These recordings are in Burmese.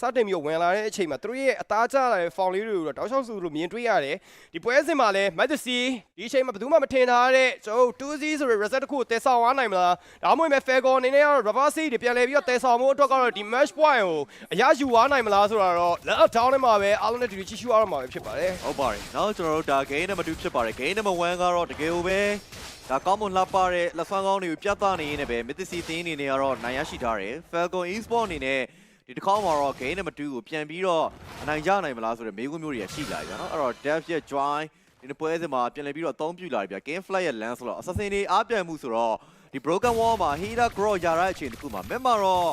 စတင်ပြီးတော့ဝင်လာတဲ့အချိန်မှာသူတို့ရဲ့အသားကျလာတဲ့ foul လေးတွေကိုတော့တောက်လျှောက်စုလို့မြင်တွေ့ရတယ်ဒီပွဲစဉ်မှာလည်း Majesty ဒီအချိန်မှာဘယ်သူမှမထင်ထားတဲ့ကျွန်တော်တို့ 2C ဆိုတဲ့ reset တစ်ခုကိုတည်ဆောက်သွားနိုင်မလားဒါမှမဟုတ်ပဲ Fairgon အနေနဲ့ကတော့ reverse တွေပြန်လဲပြီးတော့တည်ဆောက်မှုအတွက်ကတော့ဒီ match point ကိုအရယူသွားနိုင်မလားဆိုတာတော့လက်အောက် down ထဲမှာပဲအားလုံးနဲ့တူတူချီရှူရတော့မှာပဲဖြစ်ပါတယ်ဟုတ်ပါတယ်။နောက်ကျွန်တော်တို့ဒါ game number 2ဖြစ်ပါတယ်။ game number 1ကတော့တကယ်ကိုပဲဒါကောင်းမွန်လှပတဲ့လက်ဆွမ်းကောင်းတွေကိုပြသနေရင်းနဲ့ပဲ Mythic တင်းအနေနဲ့ကတော့နိုင်ရရှိထားတယ်။ Falcon Esport အနေနဲ့ ဒီတစ်ခေါက်မှာတော့ game number 2ကိုပြန်ပြီးတော့အနိုင်ရနိုင်မလားဆိုတဲ့မေးခွန်းမျိုးတွေရှိလာကြနော်။အဲ့တော့ Dev ရဲ့ join ဒီနေ့ပွဲစဉ်မှာပြန်လည်ပြီးတော့အသုံးပြုလာပြီဗျ။ Game Flight ရဲ့ lens ဆိုတော့ assassin တွေအားပြန်မှုဆိုတော့ဒီ broken wall မှာ Hera Grow ရတဲ့အချိန်တစ်ခုမှာမဲ့မှာတော့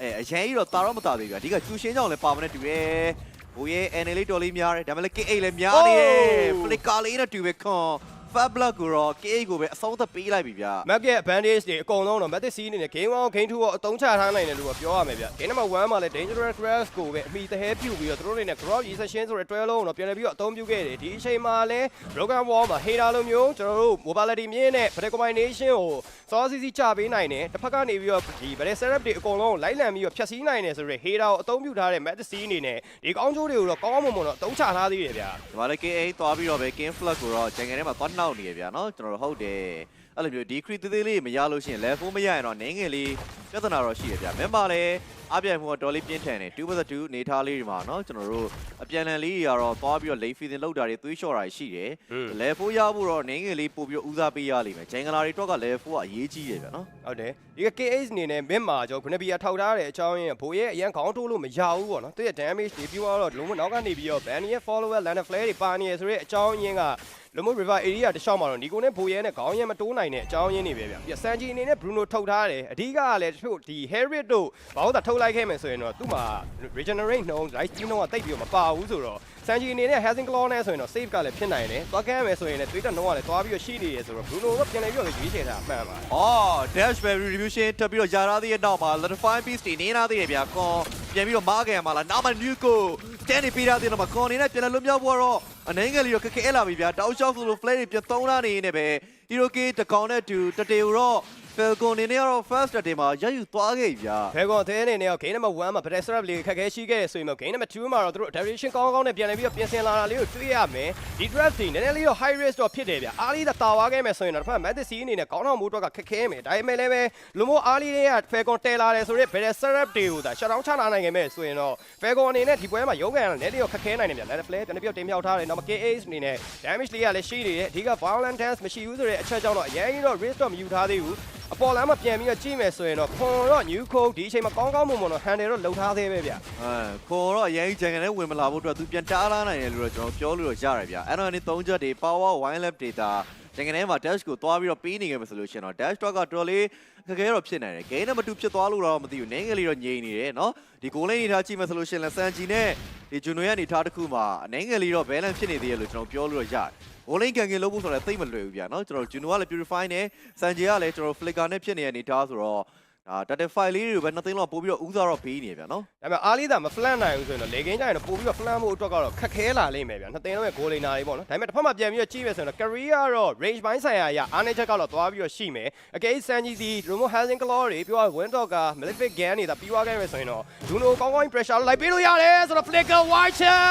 အဲအရင်ကြီးတော့တာတော့မတာသေးဘူးဗျ။အဓိကကျူရှင်းကြောင့်လည်းပါမနဲ့တူရဲ့။ဘိုးရဲ့ NL လေးတော်လေးများတယ်ဒါပေမဲ့လည်း KA လည်းများနေတယ် Oh! flicker လေးနဲ့တူပဲခွန် Fablock ကိုတော့ KA ကိုပဲအဆုံးသတ်ပေးလိုက်ပြီဗျ Mac ရဲ့ advantage တွေအကုန်လုံးတော့ Matic C အနေနဲ့ game 1 game 2ကိုအသုံးချထားနိုင်တယ်လို့ပြောရမယ်ဗျ game number 1မှာလည်း dangerous crash ကိုပဲအမိတဟဲပြုတ်ပြီးတော့သူတို့အနေနဲ့ crop recession ဆိုတဲ့တွဲလုံးကိုတော့ပြန်လည်ပြီးတော့အသုံးပြုခဲ့တယ်ဒီအချိန်မှာလည်း broken wall မှာ hater လိုမျိုးကျွန်တော်တို့ mobility မြင့်နဲ့ vertical combination ကိုစောစီစီချပေးနိုင်တယ်တစ်ဖက်ကနေပြီးတော့ဒီ vertical setup တွေအကုန်လုံးကိုလိုက်လံပြီးတော့ဖြတ်စည်းနိုင်တယ်ဆိုတော့ hater ကိုအသုံးပြုထားတဲ့ Matic C အနေနဲ့ဒီကောင်းကျိုးတွေကိုတော့ကောင်းကောင်းမွန်မွန်တော့အသုံးချထားသေးတယ်ဗျဒီမှာလည်း KA သွားပြီးတော့ပဲ King Flag ကိုတော့ဂျန်ကန်ထဲမှာသွားနှောက်နေရဗျာနော်ကျွန်တော်တို့ဟုတ်တယ် အဲ့လိုမျိုးဒီ crit သေးသေးလေးမရလို့ရှိရင် level 4မရရင်တော့နင်းငယ်လေးပြဿနာတော့ရှိရဗျာမဲမလည်းအပြိုင်မှုကတော်လေးပြင်းထန်တယ်2 vs 2နေထားလေးတွေမှာနော်ကျွန်တော်တို့အပြန်လန်လေးတွေကတော့သွားပြီးတော့ late feeding လောက်တာတွေသွေးလျှော့တာတွေရှိတယ် level 4ရဖို့တော့နင်းငယ်လေးပို့ပြီးတော့ဦးစားပေးရလိမ့်မယ်ဂျန်ကန်လာတွေတော့က level 4ကအရေးကြီးတယ်ဗျာနော်ဟုတ်တယ်ဒီက KH အနေနဲ့မင်းမှာကျွန်တော်ခုနဘီယာထောက်ထားတဲ့အကြောင်းရင်းဘိုးရဲ့အရန်ခေါင်းထိုးလို့မရဘူးပေါ့နော်သူရဲ့ damage တွေပြီးတော့လုံးဝနောက်ကနေပြီးတော့ ban ရဲ့ follower land flare တွေပါနေရဆိုတဲ့အကြောင်းရင်းကလုံးဝ river area တခြားမှာတော့ဒီကိုနဲ့ဘိုးရဲနဲ့ခေါင်းရဲမတိုးနိုင်တဲ့အကြောင်းရင်းတွေပဲဗျပြီးဆန်ဂျီအနေနဲ့ Bruno ထုတ်ထားတယ်အဓိကကလည်းတချို့ဒီ Harriet တို့ဘာလို့သာထုတ်လိုက်ခဲ့မယ်ဆိုရင်တော့သူ့မှာ regenerate နှုန်း light speed နှုန်းကတိတ်ပြီးတော့မပါဘူးဆိုတော့ဆန်ဂျီအနေနဲ့ Hazing Claw နဲ့ဆိုရင်တော့ save ကလည်းဖြစ်နိုင်တယ်သွားကမ်းမယ်ဆိုရင်လည်းတွေးတက်နှုန်းကလည်းသွားပြီးတော့ရှိနေရဆိုတော့ Bruno ကပြန်လည်ပြီးတော့ရွေးချယ်တာအမှန်ပါအော် dash value retribution ထပ်ပြီးတော့ယာရာသေးရဲ့နောက်မှာ letify piece တွေနေနာသေးတယ်ဗျာကွန်ပြန်ပြီးတော့မားကန်မှာလားနောက်မှ new ကိုတန်းနေပေးထားသေးတယ်မှာကွန်နေနဲ့ပြန်လည်လွတ်မြောက်ဖို့ကတော့အနေငယ်လေးတော့ခက်ခဲလာပြီဗျာတောက်လျှောက်ဆိုလို့ flare တွေပြန်သုံးလာနေနေပဲ hero k တကောင်နဲ့တူတတေတော့ falcon နေနဲ့ကတော့ first တတေမှာရယူသွားခဲ့ပြီဗျာဘယ်ကောသေးအနေနဲ့ game number 1မှာ battle setup လေးခက်ခဲရှိခဲ့ရဆိုရင်တော့ game number 2မှာတော့သူတို့ direction ကောင်းကောင်းနဲ့ပြန်လည်ပြီးတော့ပြင်ဆင်လာတာလေးကိုတွေ့ရမယ်ဒီ draft တွေနည်းနည်းလေးတော့ high risk တော့ဖြစ်တယ်ဗျအားလေးသာတာဝါခဲ့မယ်ဆိုရင်တော့တစ်ဖက် Matic C အနေနဲ့ကောင်းတော့မိုးတော့ကခက်ခဲမယ်ဒါပေမဲ့လည်းပဲလူမိုအားလေးတွေက Falcon တဲလာတယ်ဆိုတော့ battle setup တွေကိုဒါ shut down ချလာနိုင်ခဲ့မယ်ဆိုရင်တော့ Falcon အနေနဲ့ဒီပွဲမှာရုံးကန်ရလည်းလေးတော့ခက်ခဲနိုင်တယ်ဗျ Let play ပြန်ပြီးတော့တင်မြောက်ထားတယ်နောက် KAs အနေနဲ့ damage လေးကလည်းရှိနေတယ်အဓိက violent dance မရှိဘူးဆိုတဲ့အချက်ကြောင့်တော့အရင်ကြီးတော့ risk တော့မယူထားသေးဘူးအပေါ်လမ်းမှာပြန်ပြီးတော့ကြည့်မယ်ဆိုရင်တော့ခွန်တော့ new code ဒီအချိန်မှာကောင်းကောင်းမွန်မွန်တော့ handle တော့လုံထားသေးပဲဗျအဲခေါ်တော့အရင်ဂျန်ကန်နဲ့ဝင်မလာဖို့အတွက်သူပြန်တားလာနိုင်တယ်လို့တော့ကျွန်တော်ပြောလို့ရရတယ်ဗျာအဲ့တော့ဒီ၃ချက်တွေ power wine lab data ဂျန်ကန်ထဲမှာ dash ကိုသွားပြီးတော့ပေးနေခဲ့မယ်ဆိုလို့ရှိရင်တော့ dash talk ကတော်လေးခက်ခဲတော့ဖြစ်နိုင်တယ် game နဲ့မတူဖြစ်သွားလို့တော့မသိဘူးနင်းငယ်လေးတော့ငြိမ်နေတယ်နော်ဒီ goal lane နေထားကြည့်မယ်ဆိုလို့ရှိရင်လည်းစန်ဂျီနဲ့ဒီဂျွန်နိုရဲ့အနေထားတစ်ခုမှာနင်းငယ်လေးတော့ balance ဖြစ်နေသေးတယ်လို့ကျွန်တော်ပြောလို့ရရတယ် goal lane ကန်ကင်လုပ်ဖို့ဆိုတော့သိမ့်မလွယ်ဘူးဗျာနော်ကျွန်တော်ဂျွန်နိုကလည်း purify နဲ့စန်ဂျီကလည်းကျွန်တော် flicker နဲ့ဖြစ်နေတဲ့အနေထားဆိုတော့ ဒါ data file လေးတွေပဲနှစ်သိန်းလောက်ပို့ပြီးတော့ဦးစားတော့ပေးနေဗျာနော်ဒါပေမဲ့အားလေးသာမဖလန့်နိုင်ဘူးဆိုရင်တော့လေကင်းကြရင်တော့ပို့ပြီးတော့ဖလန့်ဖို့အတွက်ကတော့ခက်ခဲလာလိမ့်မယ်ဗျနှစ်သိန်းလုံးရဲ့ goal liner တွေပေါ့နော်ဒါပေမဲ့တစ်ဖက်မှာပြန်ပြီးတော့ကြည့်မယ်ဆိုရင်တော့ career ကတော့ range ပိုင်းဆိုင်ရာအရအားနေချက်ကတော့သွားပြီးတော့ရှိမယ်အကယ်စန်ဂျီစီ remote housing claw တွေပြောရ wind dog က malefic gan နေတာပြီးသွားခဲ့မယ်ဆိုရင်တော့ Juno ကောင်းကောင်း pressure လိုက်ပေးလို့ရတယ်ဆိုတော့ flicker watcher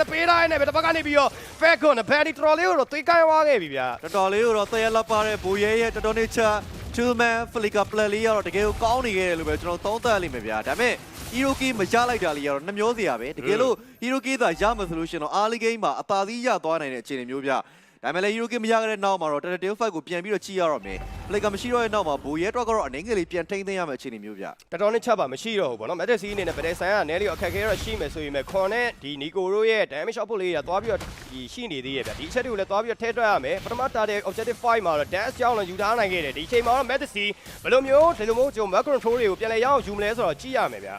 တပေးတိုင်းနဲ့ပဲတစ်ဖက်ကနေပြီးတော့ falcon နဲ့ battery တော်လေးကိုတော့သွေးကိုင်းသွားခဲ့ပြီဗျာတော်တော်လေးကိုတော့တရလက်ပါတဲ့ဘူရဲရဲ့တော်တော်နေချာ two man flicker play လေးကတော့တကယ်ကိုကောင်းနေခဲ့တယ်လို့ပဲကျွန်တော်သုံးသပ်လိမ့်မယ်ဗျာဒါပေမဲ့ Hiroki မရလိုက်တာလေးကတော့နှမျောစရာပဲတကယ်လို့ Hiroki သာရမှာဆိုလို့ရှိရင်တော့ early game မှာအသာစီးရသွားနိုင်တဲ့အခြေအနေမျိုးဗျာ ဒါပေမဲ့လည်း Hiroki မရခဲ့တဲ့နောက်မှာတော့ Telltale fight ကိုပြန်ပြီးတော့ကြည့်ရတော့မယ် flicker မရှိတော့တဲ့နောက်မှာဘူရဲတော့ကတော့အနေငယ်လေးပြန်ထိမ့်သိမ်းရမယ့်အခြေအနေမျိုးဗျာတော်တော်နဲ့ချက်ပါမရှိတော့ဘူးဗောနော်မက်ဒက်စီအနေနဲ့ဗဒယ်ဆိုင်ကနဲလေးအခက်အခဲတော့ရှိမယ်ဆိုရင်ပဲခွန်နဲ့ဒီနီကိုတို့ရဲ့ damage output လေးတွေကသွားပြီးတော့ဒီရှိနေသေးရဲ့ဗျဒီအချက်တွေကိုလည်းသွားပြီးတော့ထဲတွက်ရမယ်ပထမတာတဲ့ objective 5မှာတော့ dash ကြောင်းလည်းယူထားနိုင်ခဲ့တယ်ဒီအချိန်မှာတော့မက်ဒက်စီဘယ်လိုမျိုးဒီလိုမျိုးကျွန်တော် macro control တွေကိုပြန်လဲရအောင်ယူမလဲဆိုတော့ကြည့်ရမယ်ဗျ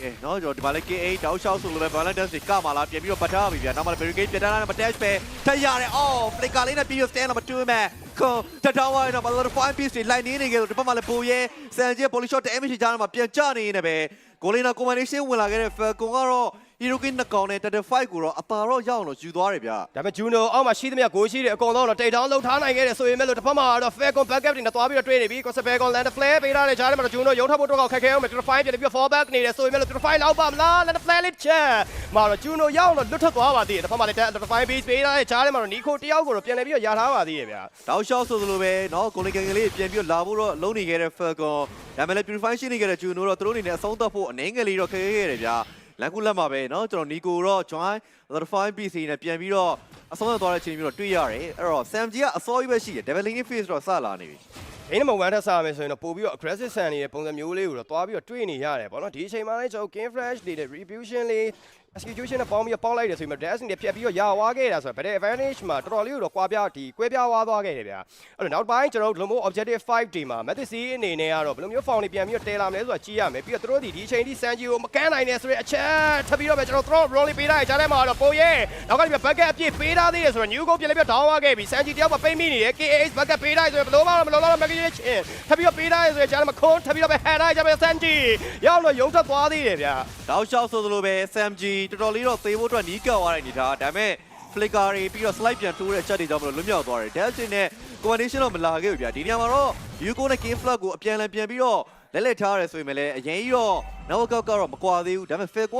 ကဲနော်ကျွန်တော်ဒီမှာလည်း KA တောက်လျှောက်ဆိုလို့ပဲ Violent Dance တွေကမှာလာပြန်ပြီးတော့ပတ်ထားပြီဗျာနောက်မှလည်း Barricade ပြတ်ထားတယ်မ dash ပဲထက်ရတယ်အော် flicker လေးနဲ့ပြီးတော့ stand တော့မတူမဲ့ခွန်တတောင်းဝိုင်းတော့မလို့5 piece တွေလိုက်နေနေကြလို့ဒီဘက်မှာလည်းပိုရဲစန်ကျဲ polish shot damage ကြားမှာပြန်ကျနေနေပဲ goal line combination ဝင်လာခဲ့တဲ့ Falcon ကတော့hero king နှစ်ကောင်နဲ့35ကိုတော့အသာတော့ရအောင်လို့ယူသွားတယ်ဗျ ဒါပေမဲ့ဂျူနိုအောက်မှာရှိသမျှဂိုးရှိတဲ့အကုန်လုံးတော့တိတ်တောင်းလှုပ်ထားနိုင်ခဲ့တယ်ဆိုရင်မဲ့လို့တစ်ဖက်မှာတော့ Falcon backup တွေနဲ့သွားပြီးတော့တွေ့နေပြီ Cosabelcon land flare ပေးထားတဲ့ကြားထဲမှာတော့ဂျူနိုရုံထပ်ဖို့တော့ခက်ခဲအောင်မယ် Trify ပြန်ပြီး fall back နေတယ်ဆိုရင်မဲ့လို့ Trify လောက်ပါမလား land flare လေးချက်မှာတော့ဂျူနိုရောက်တော့လွတ်ထွက်သွားပါသေးတယ်တစ်ဖက်မှာလည်း Trify base ပေးထားတဲ့ကြားထဲမှာတော့ Nico တယောက်ကိုတော့ပြန်လည်ပြီးတော့ယာထားပါသေးတယ်ဗျာ တောက်လျှောက်ဆိုသလိုပဲเนาะကိုလီကန်ကလေးပြန်ပြီးတော့လာဖို့တော့လုံးနေခဲ့တဲ့ Falcon ဒါပေမဲ့လည်း purify ရှိနေခဲ့တဲ့ Juno တော့သူတို့အနေနဲ့အဆုံးသတ်ဖို့အနေငယ်လေးတော့ခက်ခဲခဲ့တယ်ဗျာ လန်ကူလက်မှာပဲเนาะကျွန်တော် Nico တော့ join 35 PC နဲ့ပြန်ပြီးတော့အဆုံးသတ်သွားတဲ့အချိန်မျိုးတော့တွေ့ရတယ်အဲ့တော့ Sam G ကအစောကြီးပဲရှိတယ် Deviling Face တော့စလာနေပြီ အိမ်နံပါတ်1ထပ်စားမယ်ဆိုရင်တော့ပို့ပြီးတော့ aggressive ဆန်နေတဲ့ပုံစံမျိုးလေးကိုတော့သွားပြီးတော့တွေ့နေရတယ်ပေါ့နော်ဒီအချိန်မှာလည်းကျွန်တော် game flash လေးနဲ့ retribution လေး execution နဲ့ပေါင်းပြီးတော့ပေါင်းလိုက်တယ်ဆိုရင် dash နဲ့ဖြတ်ပြီးတော့ရာဝါခဲ့တာဆိုတော့ better advantage မှာတော်တော်လေးကိုတော့ကွာပြဒီကွဲပြားသွားသွားခဲ့တယ်ဗျာအဲ့တော့နောက်ပိုင်းကျွန်တော်တို့ Lomo objective 5ဒီမှာ Mathis အနေနဲ့ကတော့ဘယ်လိုမျိုး found တွေပြန်ပြီးတော့တဲလာမလဲဆိုတာကြည့်ရမယ်ပြီးတော့သူတို့ဒီဒီအချိန်ထိ Sanji ကိုမကန်းနိုင်နဲ့ဆိုတဲ့အချက်ထပ်ပြီးတော့ပဲကျွန်တော် throw roll လေးပေးထားရကြားထဲမှာတော့ပိုရဲနောက်ကဒီ bucket အပြည့်ပေးထားသေးတယ်ဆိုတော့ new goal ပြန်လေးပြ down သွားခဲ့ပြီ Sanji တယောက်ကပိတ်မိနေတယ် KH bucket ပေးထားရဆိုရင်ဘယ်လိုမှမလုံးလုံး magician ထပ်ပြီးတော့ပေးထားရဆိုရင်ကြားထဲမှာခွန်းထပ်ပြီးတော့ပဲ head ထားကြပဲ Sanji ရောက်တော့ရုံထွက်သွားသေးတယ်ဗျာတောက်လျှောက်ဆိုသလိုပဲ Sam G တော်တော်လေးတော့သေဖို့အတွက်နီးကပ်သွားတဲ့အနေထားဒါပေမဲ့ flicker တွေပြီးတော့ slide ပြန်ထိုးတဲ့အချက်တွေကြောင့်မလို့လွတ်မြောက်သွားတယ် dash နဲ့ coordination တော့မလာခဲ့ဘူးဗျာဒီနေရာမှာတော့ Yuko နဲ့ Game Flag ကိုအပြန်အလှန်ပြန်ပြီးတော့လက်လက်ထားရဲဆိုရင်လည်းအရင်ကြီးတော့ Now Cup ကတော့မကွာသေးဘူးဒါပေမဲ့ Fair က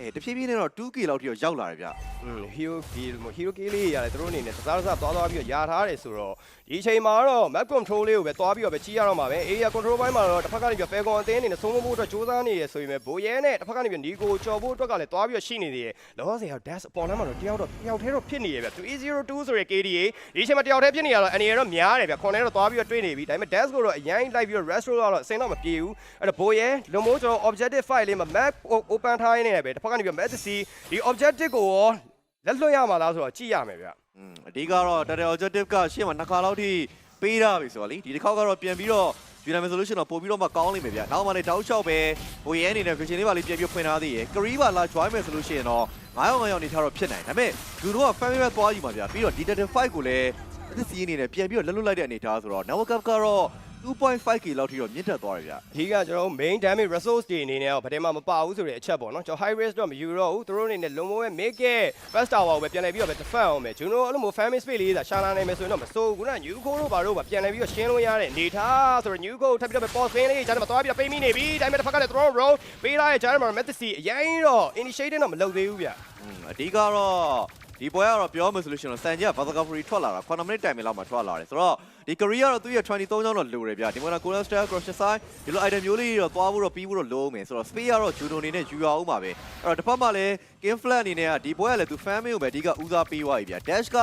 အဲတဖြည်းဖြည်းနဲ့တော့ 2K လောက်ထိတော့ရောက်လာတယ်ဗျာอืม hero kill ဟို hero kill လေးရတယ်သူတို့အနေနဲ့တစားတစားသွားသွားပြီးတော့ယာထားတယ်ဆိုတော့ ဒီအချိန်မှာတော့ map control လေးကိုပဲသွားပြီးတော့ပဲကြီးရတော့မှာပဲ area control ဘိုင်းမှာတော့တစ်ဖက်ကနေပြီး Falcon အသင်းအနေနဲ့ဆုံးမဖို့အတွက်စူးစမ်းနေရဆိုရင်ပဲဘိုရဲနဲ့တစ်ဖက်ကနေပြီး Nico ကြော်ဖို့အတွက်ကလည်းသွားပြီးတော့ရှိနေသေးတယ်လောဆယ်က dash အပေါ်လမ်းမှာတော့တယောက်တော့တယောက်တည်းတော့ဖြစ်နေရဗျ302 ဆိုတဲ့ KDA ဒီအချိန်မှာတယောက်တည်းဖြစ်နေရတော့အနေရတော့များတယ်ဗျခွန်ထဲတော့သွားပြီးတော့တွေ့နေပြီဒါပေမဲ့ dash ကိုတော့အရင်လိုက်ပြီးတော့ restro ကတော့အစင်တော့မပြေဘူးအဲ့တော့ဘိုရဲလုံမိုးကျွန်တော် objective file လေးမှာ map open ထားရင်းနေတယ်ပဲတစ်ဖက်ကနေပြီး map စီဒီ objective ကိုရောလက်လွတ်ရမှာလားဆိုတော့ကြည့်ရမယ်ဗျ อืมအဓိကတော့ Total Objective ကရှေ့မှာနှစ်ခါလောက်ထိပေးထားပြီဆိုတော့လေဒီတစ်ခေါက်ကတော့ပြန်ပြီးတော့ယူနာမယ်ဆိုလို့ရှိရင်တော့ပို့ပြီးတော့မှကောင်းလိမ့်မယ်ဗျာနောက်မှလည်းတောက်လျှောက်ပဲဟိုရဲအနေနဲ့ vision လေးပါလေးပြန်ပြီးဖွင့်ထားသေးရယ်ကရီးပါလာ join မယ်ဆိုလို့ရှိရင်တော့9ရောက်9ရောက်နေထားတော့ဖြစ်နိုင်ဒါပေမဲ့လူတို့က family ပဲသွားယူမှာဗျာပြီးတော့ Detective 5ကိုလည်းအသစ်စီးအနေနဲ့ပြန်ပြီးတော့လက်လွတ်လိုက်တဲ့အနေထားဆိုတော့ Now Cup ကတော့ 2.5k လောက်ထိတော့မြင့်တက်သွားတယ်ဗျာအဓိကကျွန်တော်တို့ main damage resource တွေအနေနဲ့တော့ဗတဲ့မှာမပါဘူးဆိုတဲ့အချက်ပေါ့နော်ကျွန်တော် high risk တော့မယူတော့ဘူးသူတို့အနေနဲ့လုံမိုးရဲ့ make it first tower ကိုပဲပြန်လည်ပြီးတော့ပဲ defend အောင်မယ်ကျွန်တော်အဲ့လိုမျိုး family space လေးသာရှာလာနိုင်မယ်ဆိုရင်တော့မစိုးဘူးခုနက new code တို့ဘာတို့ပါပြန်လည်ပြီးတော့ရှင်းလို့ရတဲ့အနေထားဆိုတော့ new code ထပ်ပြီးတော့ပဲ pause လေးဂျာတ်မှာသွားပြီးတော့ပိတ်မိနေပြီဒါပေမဲ့တစ်ဖက်ကလည်း throw roll ပေးလာတဲ့ဂျာတ်မှာ method အရင်တော့ initiating တော့မလုပ်သေးဘူးဗျอืมအဓိကတော့ဒီပွဲကတော့ပြောမှဆိုလို့ရှိရင်တော့စန်ဂျီကဘာသာကဖရီထွက်လာတာ9မိနစ်တိုင်မီလောက်မှထွက်လာတယ်ဆိုတော့ ဒီကရီးကတော့သူ့ရဲ့23ကျောင်းတော့လိုတယ်ဗျာဒီမှာက Golden Star Cross Side ဒီလို item မျိုးလေးတွေတော့သွားဖို့တော့ပြီးဖို့တော့လိုမယ်ဆိုတော့ Space ကတော့ Judo အနေနဲ့ယူရအောင်ပါပဲအဲ့တော့တစ်ဖက်မှာလည်း Game Flat အနေနဲ့ကဒီပွဲကလည်းသူ fan mail ကိုပဲအဓိကဦးစားပေးသွားပြီဗျာ Dash က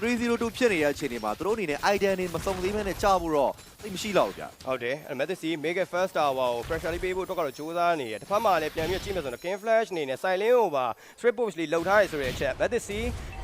302ဖြစ်နေတဲ့အချိန်တွေမှာသူတို့အနေနဲ့ item တွေမစုံသေးဘဲနဲ့ကြာဖို့တော့သိမရှိတော့ဘူးဗျာဟုတ်တယ်အဲ့ method C make it first tower ကို pressure လေးပေးဖို့တော့ကတော့စူးစမ်းနေတယ်တစ်ဖက်မှာလည်းပြန်ပြီးကြည့်မယ်ဆိုတော့ king flash အနေနဲ့ silent ကိုပါ strip push လေးလှုပ်ထားရဆိုတဲ့အချက် method C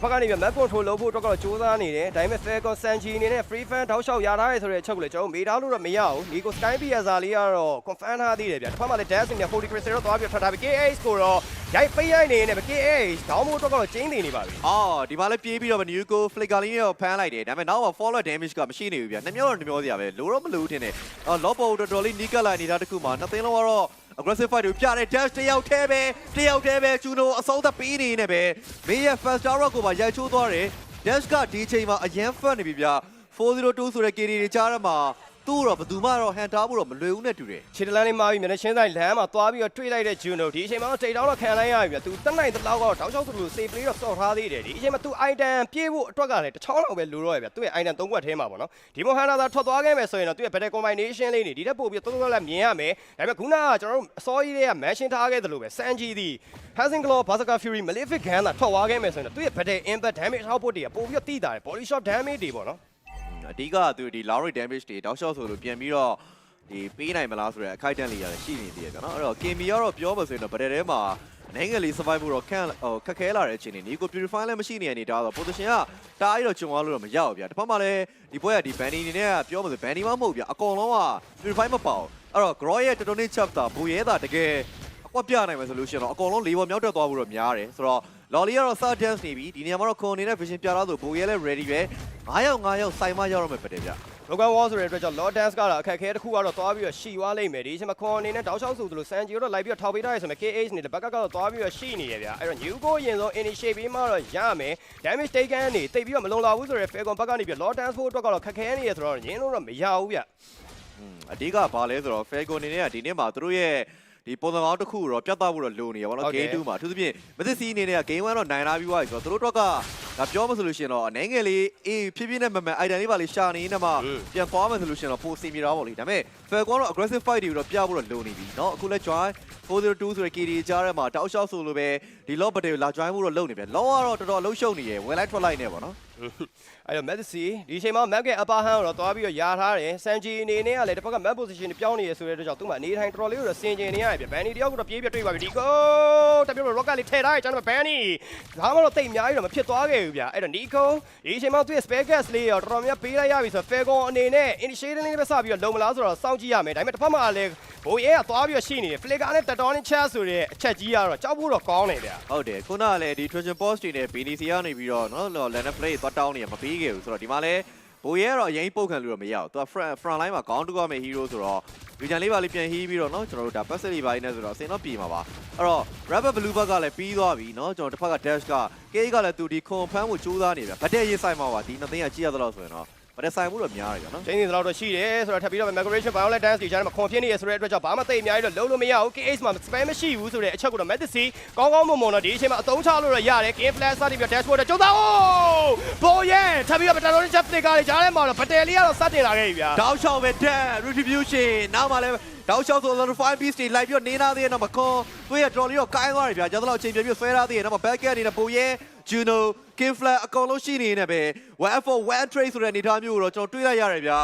ဘက်ကနေပြီး map control လုပ်ဖို့တော့ကတော့စူးစမ်းနေတယ်ဒါပေမဲ့ falcon sanji အနေနဲ့ free fan တောက်လျှောက်ရထားရဆိုတဲ့အချက်ကိုလည်းကျွန်တော်မေးထားလို့တော့မရဘူး Nico sky piazza လေးကတော့ confirm ထားသေးတယ်ဗျတစ်ဖက်မှာလည်း dash နဲ့40 crystal တော့သွားပြီးထွက်ထားပြီ KH ကိုတော့ ရိုက်ပိတ်ရိုက်နေနေပဲ KH တောင်းဖို့တော့ကတော့ကျင်းနေနေပါပြီအော်ဒီမှာလည်းပြေးပြီးတော့ Nuko Flicker လေးကိုဖမ်းလိုက်တယ်ဒါပေမဲ့နောက်မှာ follow damage ကမရှိနေဘူးဗျာနှစ်မျောတော့နှစ်မျောစရာပဲလိုတော့မလိုထင်တယ်အော် lob ပေါ်တော်တော်လေးနီးကပ်လာနေတာတခုမှနှစ်သိန်းလုံးကတော့ aggressive fight ကိုပြတဲ့ dash တယောက်တည်းပဲတယောက်တည်းပဲ Juno အဆုံးသက်ပေးနေနေပဲမေးရဲ့ first star rock ကိုပါရိုက်ချိုးသွားတယ် dash ကဒီချိန်မှာအရန် fun နေပြီဗျာ402ဆိုတဲ့ KD တွေကြားထဲမှာ သူ့တော့ဘယ်သူမှတော့ဟန်တာဖို့တော့မလွယ်ဘူးနဲ့တူတယ်ခြေတလန်းလေးမာပြီးမျက်နှာချင်းဆိုင်လမ်းမှာသွားပြီးတော့တွေ့လိုက်တဲ့ Juno ဒီအချိန်မှာတော့တိတ်တောင်းတော့ခံလိုက်ရပြီဗျသူတက်နိုင်တဲ့လောက်ကတော့တောက်ချောက်သလို save play တော့စော့ထားသေးတယ်ဒီအချိန်မှာသူ item ပြေးဖို့အတွက်ကလည်းတစ်ချောင်းလောက်ပဲလိုတော့ရဗျသူ့ရဲ့ item သုံးခွက်ထဲမှာပေါ့နော်ဒီမိုဟန်နာသာထွက်သွားခဲ့မယ်ဆိုရင်တော့သူ့ရဲ့ better combination လေးနေဒီတက်ပို့ပြီးတော့တော်တော်လေးမြင်ရမယ်ဒါပေမဲ့ခုနကကျွန်တော်တို့အစောကြီးတွေက mention ထားခဲ့သလိုပဲ Sanji ဒီ Passing Claw Berserker Fury Malefic Gun သာထွက်သွားခဲ့မယ်ဆိုရင်တော့သူ့ရဲ့ better impact damage output တွေကပို့ပြီးတော့တိတာတယ် body shot damage တွေပေါ့နော် အဓိကသူဒီ low rate damage တွေတောက်လျှောက်ဆိုလို့ပြန်ပြီးတော့ဒီပေးနိုင်မလားဆိုတဲ့အခိုက်အတန့်လေးရတယ်ရှိနေသေးတယ်ဗျာနော်အဲ့တော့ KMI ကတော့ပြောမှဆိုရင်တော့ဗတဲ့ထဲမှာနိုင်ငံလေး survive ဖို့တော့ခန့်ဟိုခက်ခဲလာတဲ့အချိန်နေနီကို purify လည်းမရှိနေရနေတာဆိုတော့ position ကတအားကြီးတော့ကျုံသွားလို့တော့မရဘူးဗျာတစ်ဖက်မှာလည်းဒီပွဲကဒီ bandy အနေနဲ့ကပြောမှဆို bandy မမဟုတ်ဗျာအကောင်လုံးက purify မပေါ့အဲ့တော့ grow ရဲ့ totonic chapter ဘူရဲတာတကယ်အကွက်ပြနိုင်မယ်ဆိုလို့ရှိရင်တော့အကောင်လုံးလေးပေါ်မြောက်တက်သွားဖို့တော့များတယ်ဆိုတော့ lolly ကတော့ star dance နေပြီဒီနေရာမှာတော့ con နေတဲ့ vision ပြလာဆိုဘူရဲလည်း ready ပဲ9ရောက်9ရောက်စိုင်မရောက်တော့မယ်ပဲတဲ့ဗျာ Broken Wall ဆိုတဲ့အတွက်ကြောင့် Lord Dance ကတော့အခက်အခဲတစ်ခုကတော့သွားပြီးတော့ရှီသွားလိမ့်မယ်ဒီအချိန်မှာခွန်အနေနဲ့တောက်လျှောက်ဆိုသလို Sanji တော့လိုက်ပြီးတော့ထောက်ပေးထားရဆိုမှ KH နဲ့ဘက်ကတော့သွားပြီးတော့ရှီနေရဗျာအဲ့တော့ New Go အရင်ဆုံး initiate ပြီးမှတော့ရမယ် damage taken နေတိတ်ပြီးတော့မလုံလောက်ဘူးဆိုတဲ့ Falcon ဘက်ကနေပြီး Lord Dance ဖို့အတွက်ကတော့ခက်ခဲနေရဆိုတော့ရင်းလို့တော့မရဘူးဗျอืมအဓိကဘာလဲဆိုတော့ Falcon အနေနဲ့ကဒီနေ့မှာသူတို့ရဲ့ ဒီပုံစံကောင်းတစ်ခုကိုတော့ပြတ်သားဖို့တော့လိုနေရပါတော့ game 2မှာအထူးသဖြင့်မသစ်စီအနေနဲ့က game 1တော့နိုင်လာပြီးသွားပြီဆိုတော့သူတို့တော့ကဒါပြောမှဆိုလို့ရှိရင်တော့အနေငယ်လေးအေးဖြည်းဖြည်းနဲ့မမှန် item လေးပါလေးရှာနေနေမှာပြန်သွားမှဆိုလို့ရှိရင်တော့ပိုစီမီတော့ပေါ့လေဒါပေမဲ့ Falcon တော့ aggressive fight တွေတော့ပြဖို့တော့လိုနေပြီเนาะအခုလဲ join 402ဆိုတဲ့ KD ကြားထဲမှာတောက်လျှောက်ဆိုလိုပဲ ဒီ lob ဘတ်တွေကိုလာ join ဖို့တော့လုပ်နေပြန် low ကတော့တော်တော်လှုပ်ရှုပ်နေရယ်ဝင်လိုက်ထွက်လိုက်နေပေါ့နော်အဲ့တော့ Messi ဒီအချိန်မှာ Map ရဲ့ upper hand ကိုတော့သွားပြီးတော့ယာထားတယ် Sanji အနေနဲ့ကလည်းတစ်ဖက်က map position ပြောင်းနေရဆိုတဲ့အတွက်ကြောင့်သူ့မှာအနေထိုင်တော်တော်လေးကိုတော့စင်ကျင်နေရတယ်ဗျ Banny တယောက်ကတော့ပြေးပြတွေ့ပါပြီဒီကိုတပြည့်တော့ rocket လေးထည့်ထားရကျွန်တော် Banny ဒါမှမဟုတ်တိတ်အများကြီးတော့မဖြစ်သွားခဲ့ဘူးဗျအဲ့တော့ Nico ဒီအချိန်မှာသူ့ရဲ့ spare gas လေးရောတော်တော်များပေးလိုက်ရပြီဆိုတော့ Falcon အနေနဲ့ initiating လေးပဲစပြီးတော့လုံမလားဆိုတော့စောင့်ကြည့်ရမယ်ဒါပေမဲ့တစ်ဖက်မှာလည်းဘိုးရဲကသွားပြီးတော့ရှိနေတယ် Flicker နဲ့ Tectonic Chat ဆိုတဲ့အချက်ကြီးကတော့ကြောက်ဖို့တော့ကောင်းနေဗျဟုတ်တယ်ခုနကလည်းဒီ Trojan Post တွေနဲ့ BDC ကနေပြီးတော့နော် Land Play သွားတောင်းနေရမပေးခဲ့ဘူးဆိုတော့ဒီမှာလည်းဘိုးရဲကတော့အရင်ပုတ်ခံလို့တော့မရဘူးသူက front front line မှာခေါင်းတူရမယ့် hero ဆိုတော့လူချန်လေးပါလေးပြန်ဟီးပြီးတော့နော်ကျွန်တော်တို့ဒါ passive လေးပါလေးနဲ့ဆိုတော့အစင်တော့ပြေမှာပါအဲ့တော့ Rapper Blue Bug ကလည်းပြီးသွားပြီနော်ကျွန်တော်တစ်ဖက်က Dash က K ကလည်းသူဒီ confirm ကိုစူးစမ်းနေဗျဗတ်တဲ့ရေးဆိုင်မှာပါဒီနှစ်သိန်းကကြည့်ရသလောက်ဆိုရင်တော့ ဗတ်တဲ့ဆိုင်မှုတော့များတယ်ဗျနော်ကျင်းနေသလောက်တော့ရှိတယ်ဆိုတော့ထပ်ပြီးတော့ migration violet dance တွေကြားထဲမှာခွန်ဖြစ်နေရဆိုတဲ့အတွက်ကြောင့်ဘာမှသိအများကြီးတော့လုံးလို့မရဘူး KH မှာ spam မရှိဘူးဆိုတဲ့အချက်ကိုတော့ Medici ကောင်းကောင်းမွန်မွန်တော့ဒီအချိန်မှာအသုံးချလို့တော့ရတယ် game flash စတင်ပြီး dashboard နဲ့ကျုံသားအိုးဘောရဲ့ထပ်ပြီးတော့ battalion chef တွေကလည်းကြားထဲမှာတော့ battle လေးကတော့စတင်လာခဲ့ပြီဗျာတောက်လျှောက်ပဲ Dan retribution နောက်မှလည်း တောက်လျှောက်ဆိုတော့5 piece တွေလိုက်ပြီးတော့နေနာသေးတယ်နောက်မှာခွန်သူ့ရဲ့ trolley ကိုကိုင်းသွားတယ်ဗျာကျတော့အချိန်ပြပြီးဆွဲထားသေးတယ်နောက်မှာ back end နေတဲ့ပုံရဲ Juno King Flat အကုန်လုံးရှိနေနေပဲ1 for 1 trade ဆိုတဲ့အနေအထားမျိုးကိုတော့ကျွန်တော်တွေးလိုက်ရတယ်ဗျာ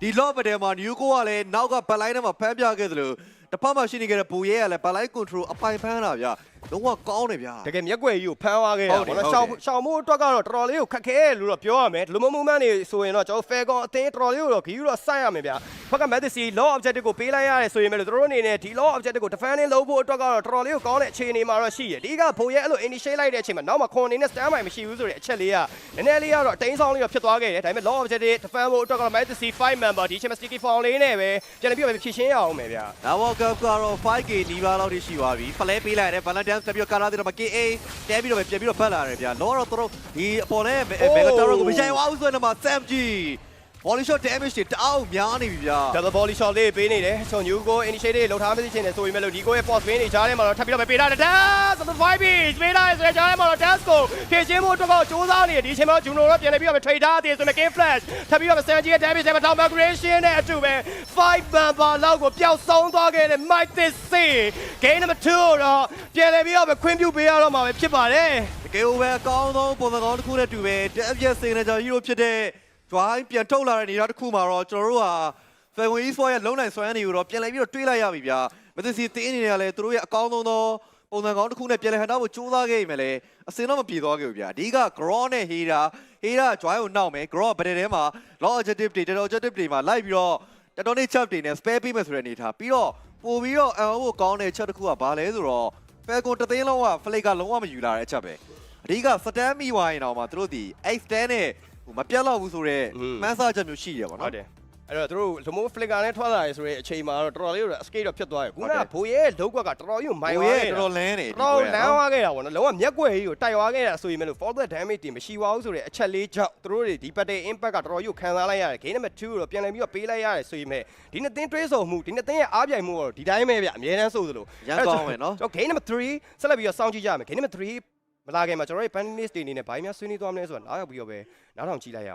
ဒီ lot ပဒဲမှာ new go ကလည်းနောက်က back line ထဲမှာဖမ်းပြခဲ့သလိုတစ်ဖက်မှာရှိနေခဲ့တဲ့ဘူရဲကလည်း back line control အပိုင်ဖမ်းတာဗျာ လုံးဝကောင်းတယ်ဗျာတကယ်မျက်ကွယ်ကြီးကိုဖမ်းသွားခဲ့တာဟုတ်တယ်ပေါ့နော်ဟုတ်ရှောတယ်င်းရှောင်းမို့အတွက်ကတော့တော်တော်လေးကိုခက်ခဲလို့တော့ပြောရမယ်ဒီလိုမျိုး movement တွေဆိုရင်တော့ကျွန်တော် Falcon အသင်းတော်တော်လေးကိုတော့ဂီယူတော့စိုက်ရမယ်ဗျာဖက်က Medici law objective ကိုပေးလိုက်ရတယ်ဆိုရင်လည်းတို့တို့အနေနဲ့ဒီ law objective ကို defending လုပ်ဖို့အတွက်ကတော့တော်တော်လေးကိုကောင်းတဲ့အခြေအနေမှာတော့ရှိတယ်ဒီကဘိုးရဲ့အဲ့လို initiate လိုက်တဲ့အချိန်မှာနောက်မှာခွန်အနေနဲ့ stand by မရှိဘူးဆိုတဲ့အချက်လေးကနည်းနည်းလေးကတော့အတိန်းဆောင်လေးတော့ဖြစ်သွားခဲ့တယ်ဒါပေမဲ့ law objective defend ဖို့အတွက်ကတော့ Medici 5 member ဒီအချိန်မှာ sticky form လေးနဲ့ပဲပြန်ပြီးတော့ဖြည့်ရှင်းရအောင်မယ်ဗျာနာဝကပ်ကတော့ 5k နီးပါးလောက်ထိရှိသွားပြီဖလဲပေးလိုက်တယ် Valentine တက်ပြီးတော့ကာလာသေးတော့ KA တဲပြီးတော့ပဲပြန်ပြီးတော့ဖက်လာတယ်ဗျာလောတော့တို့ဒီအပေါ်နဲ့ Mega Tower ကိုမရိုက်ဝါဘူးဆိုတော့မှ Samg Body shot damage တွေတအားများနေပြီဗျာ double volley shot လေးပေးနေတယ်ဆိုညူကို initiative လောက်ထားမသိချင်တယ်ဆိုရင်လည်းဒီကိုရဲ့ force win တွေကြားထဲမှာတော့ထပ်ပြီးတော့ပေးထားတယ် dash 5 piece ပေးထားတယ်ဆိုတဲ့ကြားထဲမှာတော့ dash ကိုဖြည့်ချင်းဖို့အတွက်ကိုစူးစမ်းနေတယ်ဒီအချိန်မှာဂျူနိုတော့ပြန်နေပြီးတော့ trade ထားတယ်ဆိုရင် game flash ထပ်ပြီးတော့ Sanji ရဲ့ damage ထဲမှာ down migration နဲ့အတူပဲ5 member လောက်ကိုပျောက်ဆုံးသွားခဲ့တဲ့ Mike this see game number 2တော့ပြန်နေပြီးတော့ခွင့်ပြုပေးရတော့မှာပဲဖြစ်ပါတယ်တကယ်ကိုပဲအကောင်းဆုံးပုံစံကောင်းတစ်ခုနဲ့တူပဲ Devious Signature Hero ဖြစ်တဲ့ Join ပြန်ထုတ်လာတဲ့နေရာတစ်ခုမှာတော့ကျွန်တော်တို့ဟာ Fanway Esport ရဲ့လုံးနိုင်စွမ်းနေကိုတော့ပြန်လည်ပြီးတော့တွေးလိုက်ရပြီဗျာမသိစီတင်းနေရလဲသူတို့ရဲ့အကောင်းဆုံးသောပုံစံကောင်းတစ်ခုနဲ့ပြန်လည်ဟန်တာဖို့ကြိုးစားခဲ့ရင်လည်းအစင်တော့မပြေသွားခဲ့ဘူးဗျာအဓိက Grow နဲ့ Hera Hera Join ကိုနှောက်မယ် Grow ဗတဲ့ထဲမှာ Law Objective တွေ Total Objective တွေမှာလိုက်ပြီးတော့တတော်နေ chap တွေနဲ့ spare ပေးမယ်ဆိုတဲ့အနေထားပြီးတော့ပို့ပြီးတော့အန်ဖို့ကောင်းတဲ့ချက်တစ်ခုကဘာလဲဆိုတော့ Falcon တသိန်းလုံးက Flake ကလုံးဝမယူလာတဲ့အချက်ပဲအဓိကစတန်မီဝိုင်းတော့မှသူတို့ဒီ extend နဲ့ ဟိုမပြတ်တော့ဘူးဆိုတော့อืมမှန်းဆချက်မျိုးရှိရပါဟုတော့တ်တယ်အဲ့တော့သူတို့ဒမိုး flicker နဲ့ထွက်လာရဆိုတဲ့အချိန်မှာတော့တော်တော်လေးတော့ escape တော့ဖြစ်သွားတယ်ခုဟုတ်နတယ်ကဘိုးရဲ့လောက်ကွက်ကတော်တော်ကြီးကိုမိုင်ဟိုသွားရဲ့ခဲ့တာတော်တော်လန်းနေဒီတော့ပွဲလမ်းသွားခဲ့တာပေါ့နော်လုံးဝမျက်ကွယ်ကြီးကိုတိုက်သွားခဲ့တာဆိုရင်လည်း fall damage တွေမရှိပါဘူးဆိုတဲ့အချက်လေးကြောင့်သူတို့တွေဒီ battle impact ကတော်တော်ကြီးကိုခံစားလိုက်ရတယ် game number 2ကိုတော့ပြန်လည်ပြီးတော့ပေးလိုက်ရတယ်ဆိုရင်ပဲဒီနှစ်သင်းတွေးဆုံမှုဒီနှစ်သင်းရဲ့အားပြိုင်မှုကတော့ဒီတိုင်းပဲဗျအများတန်းဆိုသလိုရန်ကောင်းမယ်နော်ကျွန်တော် game number 3ဆက်လက်ပြီးတော့စောင့်ကြည့်ကြရမယ် game number 3 မလာခင်မှာကျွန်တော်တို့ panelist တွေအနေနဲ့ဘာများဆွေးနွေးသွားမလဲဆိုတာနားရောက်ပြီးတော့ပဲနားထောင်ကြည့်လိုက်ရအောင်